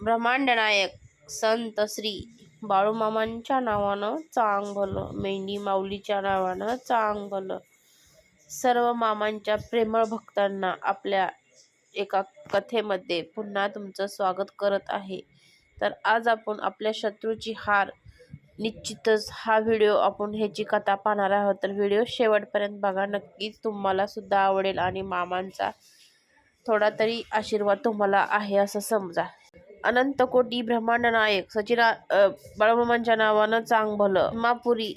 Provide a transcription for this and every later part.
ब्रह्मांड नायक संत श्री बाळूमामांच्या नावानं चांग भलं मेंढी माऊलीच्या नावानं चांग भलं सर्व मामांच्या प्रेमळ भक्तांना आपल्या एका कथेमध्ये पुन्हा तुमचं स्वागत करत आहे. तर आज आपण आपल्या शत्रूची हार निश्चितच हा व्हिडिओ आपण ह्याची कथा पाहणार आहोत. तर व्हिडिओ शेवटपर्यंत बघा नक्कीच तुम्हाला सुद्धा आवडेल आणि मामांचा थोडा तरी आशीर्वाद तुम्हाला आहे असं समजा. अनंत कोटी ब्रह्मांड नायक सचिरा अ, बाळूमामांच्या नावानं चांग भलं. मापुरी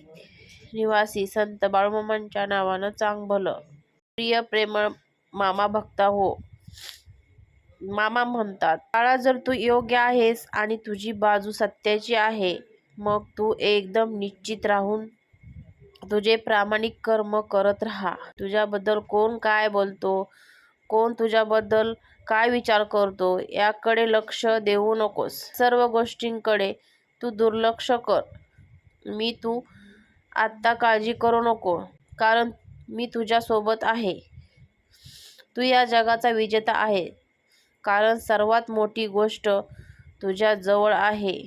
निवासी संत बाळूमामांच्या नावानं चांग भलं. प्रिय प्रेमळ मामा भक्ता हो. मामा म्हणतात बाळा जर तू योग्य आहेस आणि तुझी बाजू सत्याची आहे मग तू एकदम निश्चित राहून तुझे प्रामाणिक कर्म करत राहा. तुझ्याबद्दल कोण काय बोलतो कोण तुझ्याबद्दल काय विचार करतो याकडे लक्ष देऊ नकोस. सर्व गोष्टींकडे तू दुर्लक्ष कर. मी तू आत्ता काळजी करू नको कारण मी तुझ्यासोबत आहे. तू या जगाचा विजेता आहे कारण सर्वात मोठी गोष्ट तुझ्या जवळ आहे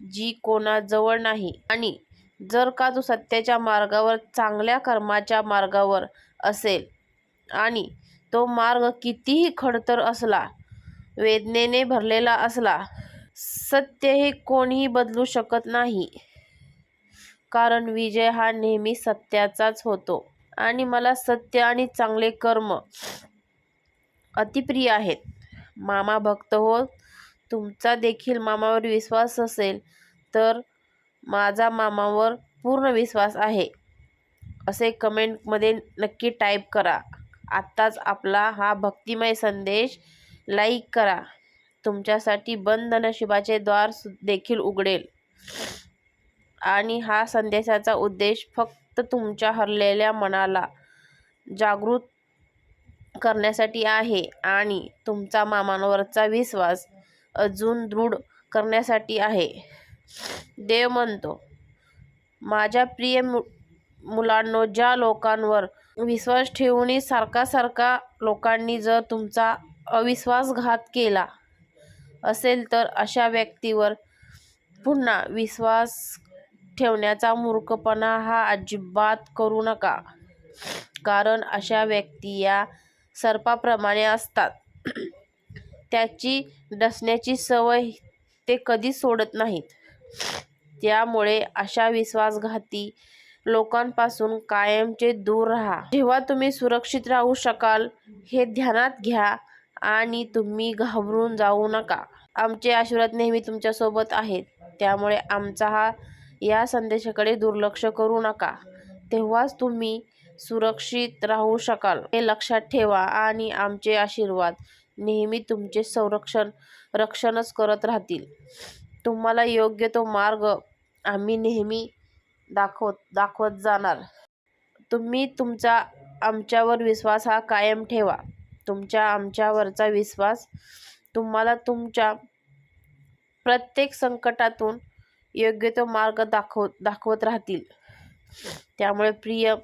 जी कोणाजवळ नाही. आणि जर का तू सत्याच्या मार्गावर चांगल्या कर्माच्या मार्गावर असेल आणि तो मार्ग कितीही खडतर असला वेदनेने भरलेला असला सत्य हे कोणीही बदलू शकत नाही. कारण विजय हा नेहमी सत्याचाच होतो आणि मला सत्य आणि चांगले कर्म अतिप्रिय आहेत. मामा भक्त हो तुमचा देखील मामावर विश्वास असेल तर माझा मामावर पूर्ण विश्वास आहे असे कमेंटमध्ये नक्की टाईप करा. आत्ताच आपला हा भक्तिमय संदेश लाईक करा. तुमच्यासाठी बंद नशिबाचे द्वार देखील उघडेल. आणि हा संदेशाचा उद्देश फक्त तुमच्या हरलेल्या मनाला जागृत करण्यासाठी आहे आणि तुमचा मामांवरचा विश्वास अजून दृढ करण्यासाठी आहे. देव म्हणतो माझ्या प्रिय मु मुलांनो ज्या लोकांवर विश्वास ठेवूनही सारखा सारखा लोकांनी जर तुमचा अविश्वासघात केला असेल तर अशा व्यक्तीवर पुन्हा विश्वास ठेवण्याचा मूर्खपणा हा अजिबात करू नका. कारण अशा व्यक्ती या सर्पाप्रमाणे असतात. त्याची डसण्याची सवय ते कधीच सोडत नाहीत. त्यामुळे अशा विश्वासघाती लोकांपासून कायमचे दूर राहा. जेव्हा तुम्ही सुरक्षित राहू शकाल हे ध्यानात घ्या आणि तुम्ही घाबरून जाऊ नका. आमचे आशीर्वाद नेहमी तुमच्यासोबत आहेत. त्यामुळे आमचा हा या संदेशाकडे दुर्लक्ष करू नका. तेव्हाच तुम्ही सुरक्षित राहू शकाल. हे लक्षात ठेवा आणि आमचे आशीर्वाद नेहमी तुमचे संरक्षण रक्षणच करत राहतील. तुम्हाला योग्य तो मार्ग आम्ही नेहमी दाखवत दाखवत जाणार. तुम्ही तुमचा आमच्यावर विश्वास हा कायम ठेवा. तुमच्या आमच्यावरचा विश्वास तुम्हाला तुमच्या प्रत्येक संकटातून योग्य तो मार्ग दाखव दाखवत राहतील. त्यामुळे प्रिय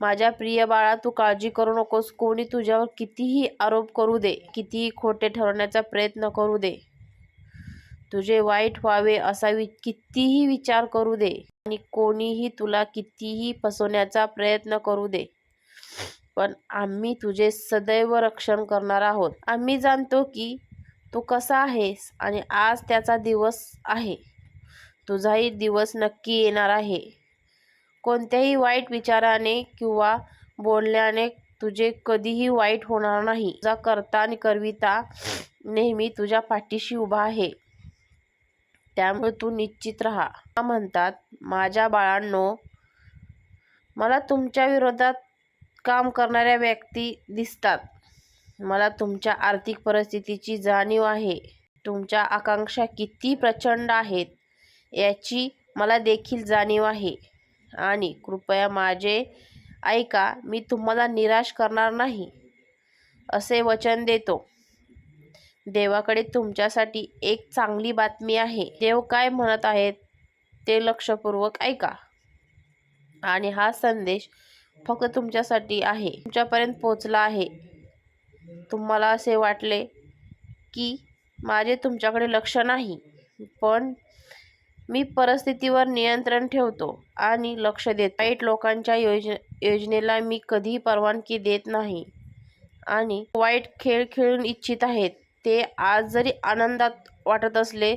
माझ्या प्रिय बाळा तू काळजी करू नकोस. कोणी तुझ्यावर कितीही आरोप करू दे कितीही खोटे ठरवण्याचा प्रयत्न करू दे. तुझे वाईट व्हावे असा वि कितीही विचार करू दे आणि कोणीही तुला कितीही फसवण्याचा प्रयत्न करू दे. पण आम्ही तुझे सदैव रक्षण करणार आहोत. आम्ही जाणतो की तू कसा आहेस आणि आज त्याचा दिवस आहे. तुझाही दिवस नक्की येणार आहे. कोणत्याही वाईट विचाराने किंवा बोलण्याने तुझे कधीही वाईट होणार नाही. तुझा करता आणि करविता नेहमी तुझ्या पाठीशी उभा आहे. त्यामुळे तू निश्चित राहा. का म्हणतात माझ्या बाळांनो मला तुमच्या विरोधात काम करणाऱ्या व्यक्ती दिसतात. मला तुमच्या आर्थिक परिस्थितीची जाणीव आहे. तुमच्या आकांक्षा किती प्रचंड आहेत याची मला देखील जाणीव आहे. आणि कृपया माझे ऐका मी तुम्हाला निराश करणार नाही असे वचन देतो. देवाकडे तुमच्यासाठी एक चांगली बातमी आहे. देव काय म्हणत आहेत ते लक्षपूर्वक ऐका. आणि हा संदेश फक्त तुमच्यासाठी आहे. तुमच्यापर्यंत पोचला आहे. तुम्हाला असे वाटले की माझे तुमच्याकडे लक्ष नाही पण मी परिस्थितीवर नियंत्रण ठेवतो आणि लक्ष देत. वाईट लोकांच्या योज योजनेला मी कधीही परवानगी देत नाही. आणि वाईट खेळ खेळून इच्छित आहेत. ते आज जरी आनंदात वाटत असले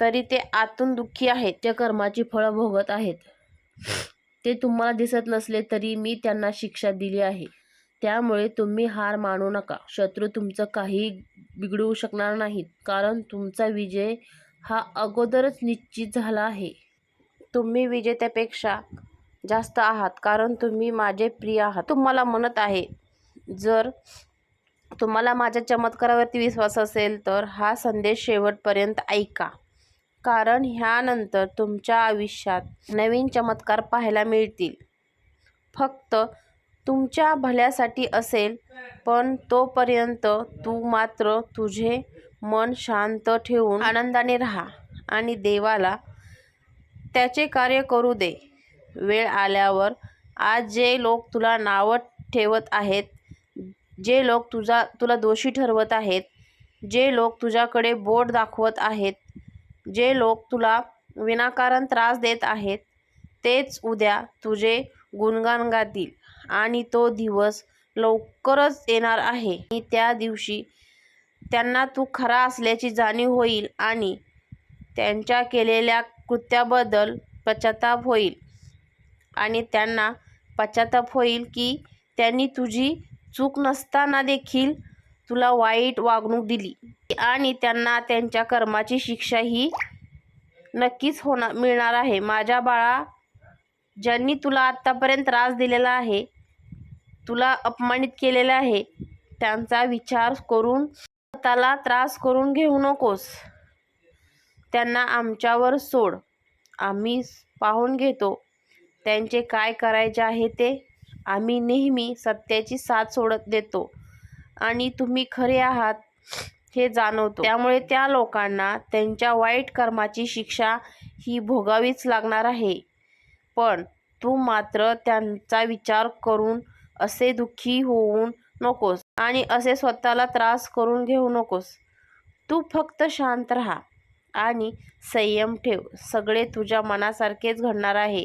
तरी ते आतून दुःखी आहेत. त्या कर्माची फळं भोगत आहेत. ते तुम्हाला दिसत नसले तरी मी त्यांना शिक्षा दिली आहे. त्यामुळे तुम्ही हार मानू नका. शत्रू तुमचं काही बिघडवू शकणार नाहीत कारण तुमचा विजय हा अगोदरच निश्चित झाला आहे. तुम्ही विजेत्यापेक्षा जास्त आहात कारण तुम्ही माझे प्रिय आहात. तुम्हाला म्हणत आहे जर तुम्हाला माझ्या चमत्कारावरती विश्वास असेल तर हा संदेश शेवटपर्यंत ऐका. कारण ह्यानंतर तुमच्या आयुष्यात नवीन चमत्कार पाहायला मिळतील. फक्त तुमच्या भल्यासाठी असेल पण तोपर्यंत तू मात्र तुझे मन शांत ठेवून आनंदाने राहा आणि देवाला त्याचे कार्य करू दे. वेळ आल्यावर आज जे लोक तुला नावं ठेवत आहेत जे लोक तुझा तुला दोषी ठरवत आहेत जे लोक तुझ्याकडे बोट दाखवत आहेत जे लोक तुला विनाकारण त्रास देत आहेत तेच उद्या तुझे गुणगान गातील आणि तो दिवस लवकरच येणार आहे. आणि त्या दिवशी त्यांना तू खरा असल्याची जाणीव होईल आणि त्यांच्या केलेल्या कृत्याबद्दल पश्चाताप होईल. आणि त्यांना पश्चाताप होईल की त्यांनी तुझी चूक नसताना देखील तुला वाईट वागणूक दिली. आणि त्यांना त्यांच्या कर्माची शिक्षा ही नक्कीच होणार मिळणार आहे. माझ्या बाळा ज्यांनी तुला आत्तापर्यंत त्रास दिलेला आहे तुला अपमानित केलेलं आहे त्यांचा विचार करून स्वतःला त्रास करून घेऊ नकोस. त्यांना आमच्यावर सोड. आम्ही पाहून घेतो. त्यांचे काय करायचे आहे ते आम्ही नेहमी सत्याची साथ सोडत देतो आणि तुम्ही खरे आहात हे जाणवतो. त्यामुळे त्या लोकांना त्यांच्या वाईट कर्माची शिक्षा ही भोगावीच लागणार आहे. पण तू मात्र त्यांचा विचार करून असे दुःखी होऊन नकोस आणि असे स्वतःला त्रास करून घेऊ नकोस. तू फक्त शांत राहा आणि संयम ठेव. सगळे तुझ्या मनासारखेच घडणार आहे.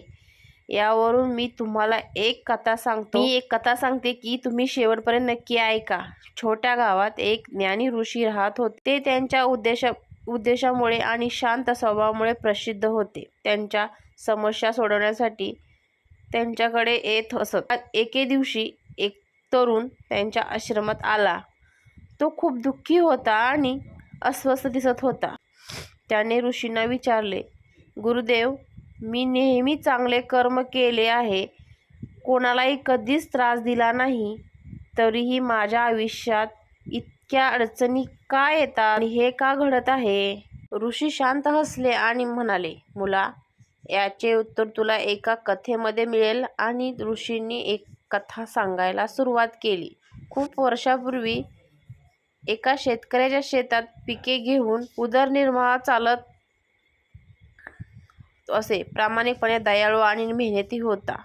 यावरून मी तुम्हाला एक कथा सांगतो. मी एक कथा सांगते की तुम्ही शेवटपर्यंत नक्की ऐका. छोट्या गावात एक ज्ञानी ऋषी राहत होते. ते त्यांच्या उद्देशा उद्देशामुळे आणि शांत स्वभावामुळे प्रसिद्ध होते. त्यांच्या समस्या सोडवण्यासाठी त्यांच्याकडे येत असत. एके दिवशी एक तरुण त्यांच्या आश्रमात आला. तो खूप दुःखी होता आणि अस्वस्थ दिसत होता. त्याने ऋषींना विचारले गुरुदेव मी नेहमी चांगले कर्म केले आहे. कोणालाही कधीच त्रास दिला नाही. तरीही माझ्या आयुष्यात इतक्या अडचणी का येतात हे का घडत आहे? ऋषी शांत हसले आणि म्हणाले मुला याचे उत्तर तुला एका कथेमध्ये मिळेल आणि ऋषींनी एक कथा सांगायला सुरुवात केली. खूप वर्षापूर्वी एका शेतकऱ्याच्या शेतात पिके घेऊन उदरनिर्वाह चालत असे प्रामाणिकपणे दयाळू आणि मेहनती होता.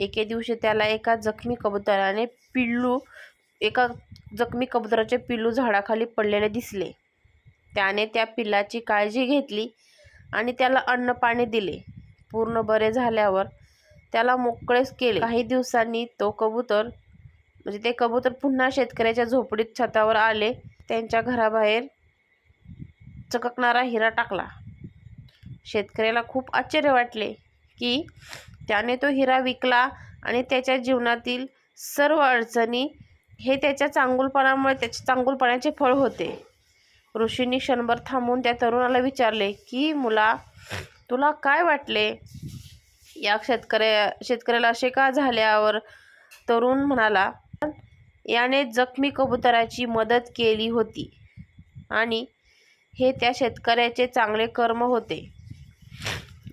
एके दिवशी त्याला एका जखमी कबुतराने पिल्लू एका जखमी कबुतराचे पिल्लू झाडाखाली पडलेले दिसले. त्याने त्या पिल्लाची काळजी घेतली आणि त्याला अन्न पाणी दिले. पूर्ण बरे झाल्यावर त्याला मोकळेच केले. काही दिवसांनी तो कबूतर म्हणजे ते कबूतर पुन्हा शेतकऱ्याच्या झोपडीत छतावर आले. त्यांच्या घराबाहेर चककणारा हिरा टाकला. शेतकऱ्याला खूप आश्चर्य वाटले की त्याने तो हिरा विकला आणि त्याच्या जीवनातील सर्व अडचणी हे त्याच्या चांगुलपणामुळे त्याच्या चांगुलपणाचे फळ होते. ऋषींनी क्षणभर थांबून त्या तरुणाला विचारले की मुला तुला काय वाटले? या शेतकऱ्या शेतकऱ्याला असे का झाल्यावर? तरुण म्हणाला याने जखमी कबुतराची मदत केली होती आणि हे त्या शेतकऱ्याचे चांगले कर्म होते.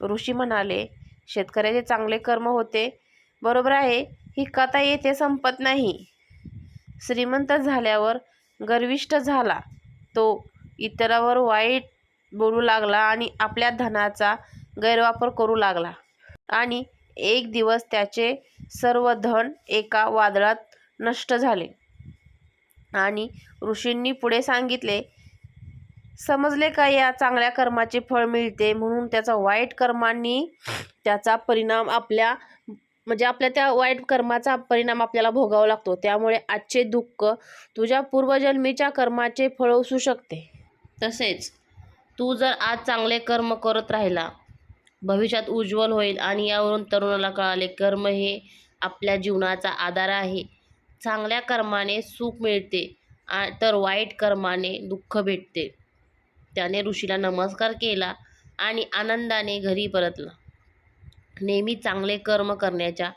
ऋषी म्हणाले शेतकऱ्याचे चांगले कर्म होते. बरोबर आहे. ही कथा येथे संपत नाही. श्रीमंत झाल्यावर गर्विष्ठ झाला. तो इतरावर वाईट बोलू लागला आणि आपल्या धनाचा गैरवापर करू लागला. आणि एक दिवस त्याचे सर्व धन एका वादळात नष्ट झाले. आणि ऋषींनी पुढे सांगितले समजले का या चांगल्या कर्माचे फळ मिळते? म्हणून त्याचा वाईट कर्मांनी त्याचा परिणाम आपल्या म्हणजे आपल्या त्या वाईट कर्माचा परिणाम आपल्याला भोगावा लागतो. त्यामुळे आजचे दुःख तुझ्या पूर्वजन्मीच्या कर्माचे फळ असू शकते. तसेच तू जर आज चांगले कर्म करत राहिला भविष्यात उज्ज्वल होईल आणि यावरून तरुणाला कळाले कर्म हे आपल्या जीवनाचा आधार आहे. चांगल्या कर्माने सुख मिळते आ- तर वाईट कर्माने दुःख भेटते. त्याने ऋषीला नमस्कार केला आणि आनंदाने घरी परतला. नेहमी चांगले कर्म करण्याचा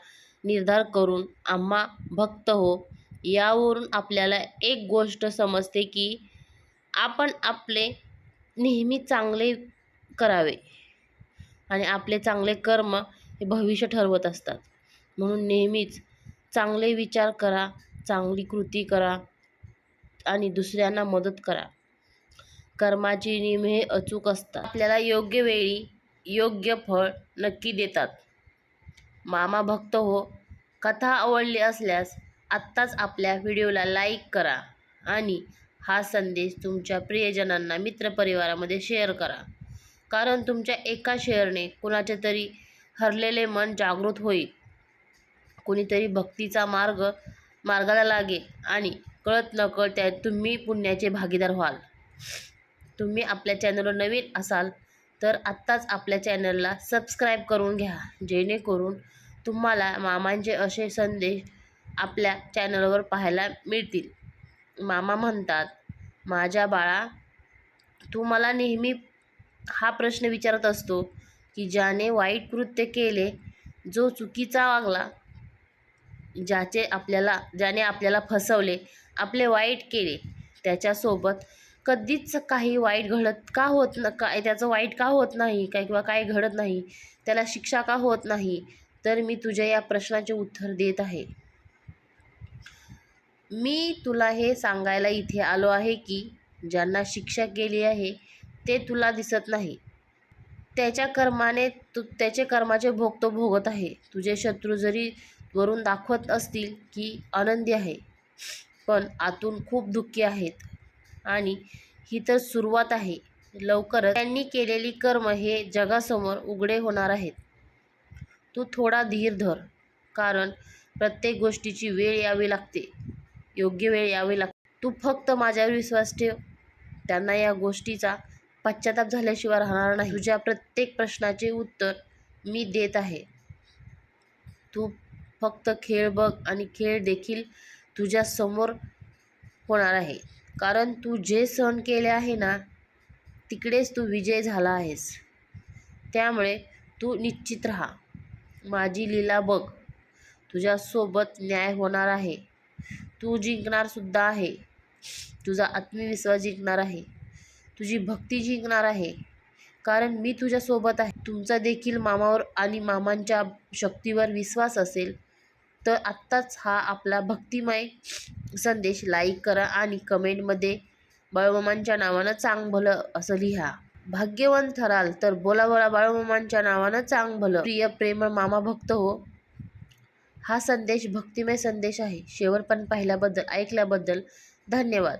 निर्धार करून आम्हा भक्त हो यावरून आपल्याला एक गोष्ट समजते की आपण आपले नेहमी चांगले करावे आणि आपले चांगले कर्म हे भविष्य ठरवत असतात. म्हणून नेहमीच चांगले विचार करा चांगली कृती करा आणि दुसऱ्यांना मदत करा. कर्माची नियमे अचूक असतात. आपल्याला योग्य वेळी योग्य फळ नक्की देतात. मामा भक्त हो कथा आवडली असल्यास आत्ताच आपल्या व्हिडिओला लाईक करा आणि हा संदेश तुमच्या प्रियजनांना मित्रपरिवारामध्ये शेअर करा. कारण तुमच्या एका शेअरने कुणाचे तरी हरलेले मन जागृत होईल. कुणीतरी भक्तीचा मार्ग मार्गाला लागेल आणि कळत नकळत त्यात तुम्ही पुण्याचे भागीदार व्हाल. तुम्ही आपल्या चॅनलवर नवीन असाल तर आत्ताच आपल्या चॅनलला सबस्क्राईब करून घ्या. जेणेकरून तुम्हाला मामांचे असे संदेश आपल्या चॅनलवर पाहायला मिळतील. मामा म्हणतात माझ्या बाळा तू मला नेहमी हा प्रश्न विचारत असतो की ज्याने वाईट कृत्य केले जो चुकीचा वागला ज्याचे आपल्याला ज्याने आपल्याला फसवले आपले वाईट केले त्याच्यासोबत कधीच काही वाईट घडत का होत न काय त्याचं वाईट का होत नाही काय किंवा काय घडत नाही त्याला शिक्षा का होत नाही तर मी तुझ्या या प्रश्नाचे उत्तर देत आहे. मी तुला हे सांगायला इथे आलो आहे की ज्यांना शिक्षा केली आहे ते तुला दिसत नाही. त्याच्या कर्माने तू त्याचे कर्माचे भोग तो भोगत आहे. तुझे शत्रू जरी वरून दाखवत असतील की आनंदी आहे पण आतून खूप दुःखी आहेत. आणि ही तर सुरुवात आहे. लवकरच त्यांनी केलेली कर्म हे जगासमोर उघडे होणार आहेत. तू थोडा धीर धर कारण प्रत्येक गोष्टीची वेळ यावी लागते. योग्य वेळ यावी लागते. तू फक्त माझ्यावर विश्वास ठेव. त्यांना या गोष्टीचा पश्चाताप झाल्याशिवाय राहणार नाही. तुझ्या प्रत्येक प्रश्नाचे उत्तर मी देत आहे. तू फक्त खेळ बघ आणि खेळ देखील तुझ्या समोर होणार आहे. कारण तू जे सहन केले आहे ना तिकडेच तू विजय झाला आहेस. त्यामुळे तू निश्चित राहा. माझी लीला बघ. तुझ्यासोबत न्याय होणार आहे. तू जिंकणार सुद्धा आहे. तुझा आत्मविश्वास जिंकणार आहे. तुझी भक्ती जिंकणार आहे. कारण मी तुझ्यासोबत आहे. तुमचा देखील मामावर आणि मामांच्या शक्तीवर विश्वास असेल. तर आत्ताच हा आपला भक्तिमय संदेश लाईक करा आणि कमेंटमध्ये बाळूमामांच्या नावानं चांग भलं असं लिहा. भाग्यवान ठराल तर बोला बोला बाळूमामांच्या नावानं चांग भलं. प्रिय प्रेम मामा भक्त हो. हा संदेश भक्तिमय संदेश आहे. शेवटपर्यंत पाहिल्याबद्दल ऐकल्याबद्दल धन्यवाद.